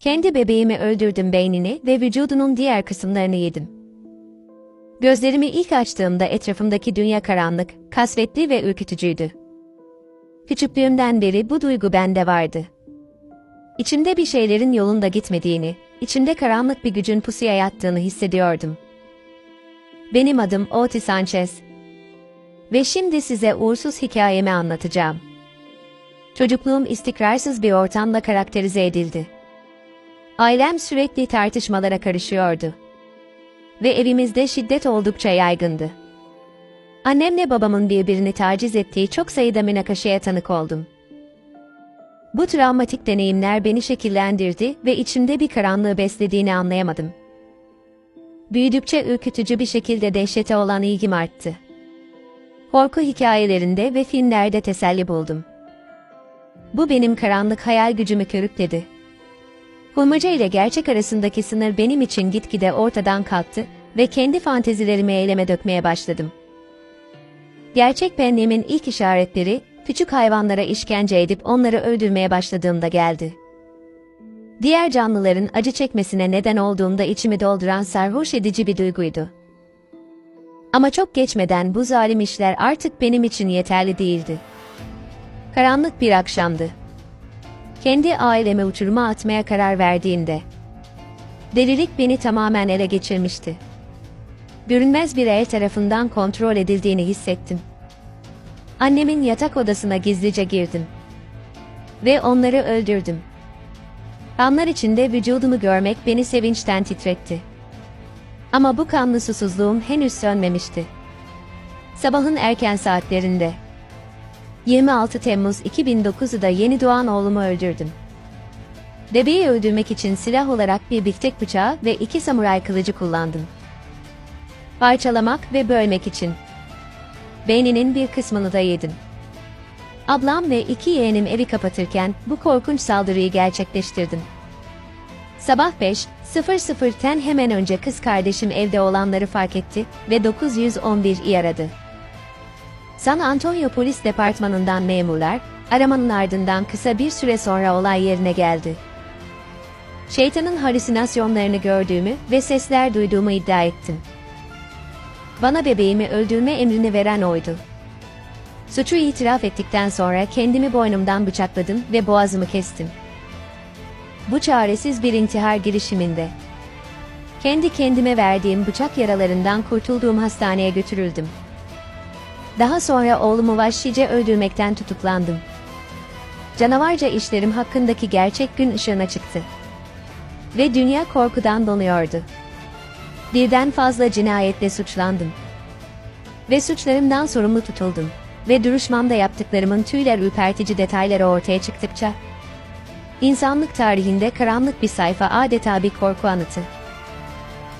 Kendi bebeğimi öldürdüm beynini ve vücudunun diğer kısımlarını yedim. Gözlerimi ilk açtığımda etrafımdaki dünya karanlık, kasvetli ve ürkütücüydü. Küçüklüğümden beri bu duygu bende vardı. İçimde bir şeylerin yolunda gitmediğini, içimde karanlık bir gücün pusuya yattığını hissediyordum. Benim adım Otis Sanchez. Ve şimdi size uğursuz hikayemi anlatacağım. Çocukluğum istikrarsız bir ortamla karakterize edildi. Ailem sürekli tartışmalara karışıyordu. Ve evimizde şiddet oldukça yaygındı. Annemle babamın birbirini taciz ettiği çok sayıda münakaşaya tanık oldum. Bu travmatik deneyimler beni şekillendirdi ve içimde bir karanlığı beslediğini anlayamadım. Büyüdükçe ürkütücü bir şekilde dehşete olan ilgim arttı. Korku hikayelerinde ve filmlerde teselli buldum. Bu benim karanlık hayal gücümü körükledi. Kurmaca ile gerçek arasındaki sınır benim için gitgide ortadan kalktı ve kendi fantezilerimi eyleme dökmeye başladım. Gerçek benliğimin ilk işaretleri, küçük hayvanlara işkence edip onları öldürmeye başladığımda geldi. Diğer canlıların acı çekmesine neden olduğumda içimi dolduran sarhoş edici bir duyguydu. Ama çok geçmeden bu zalim işler artık benim için yeterli değildi. Karanlık bir akşamdı. Kendi ailemi uçuruma atmaya karar verdiğimde, delilik beni tamamen ele geçirmişti. Görünmez bir el tarafından kontrol edildiğini hissettim. Annemin yatak odasına gizlice girdim. Ve onları öldürdüm. Kanlar içinde vücudumu görmek beni sevinçten titretti. Ama bu kanlı susuzluğum henüz sönmemişti. Sabahın erken saatlerinde 26 Temmuz 2009'da yeni doğan oğlumu öldürdüm. Bebeği öldürmek için silah olarak bir biftek bıçağı ve iki samuray kılıcı kullandım. Parçalamak ve bölmek için. Beyninin bir kısmını da yedim. Ablam ve iki yeğenim evi kapatırken bu korkunç saldırıyı gerçekleştirdim. Sabah 5.00'ten hemen önce kız kardeşim evde olanları fark etti ve 911'i aradı. San Antonio Polis Departmanı'ndan memurlar, aramanın ardından kısa bir süre sonra olay yerine geldi. Şeytanın halüsinasyonlarını gördüğümü ve sesler duyduğumu iddia ettim. Bana bebeğimi öldürme emrini veren oydu. Suçu itiraf ettikten sonra kendimi boynumdan bıçakladım ve boğazımı kestim. Bu çaresiz bir intihar girişiminde. Kendi kendime verdiğim bıçak yaralarından kurtulduğum hastaneye götürüldüm. Daha sonra oğlumu vahşice öldürmekten tutuklandım. Canavarca işlerim hakkındaki gerçek gün ışığına çıktı. Ve dünya korkudan donuyordu. Birden fazla cinayetle suçlandım. Ve suçlarımdan sorumlu tutuldum. Ve duruşmamda yaptıklarımın tüyler ürpertici detayları ortaya çıktıkça, insanlık tarihinde karanlık bir sayfa adeta bir korku anıtı.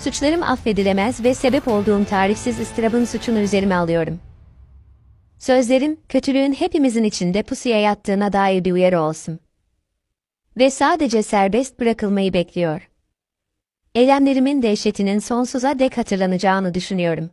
Suçlarım affedilemez ve sebep olduğum tarifsiz ıstırabın suçunu üzerime alıyorum. Sözlerim, kötülüğün hepimizin içinde pusuya yattığına dair bir uyarı olsun. Ve sadece serbest bırakılmayı bekliyor. Eylemlerimin dehşetinin sonsuza dek hatırlanacağını düşünüyorum.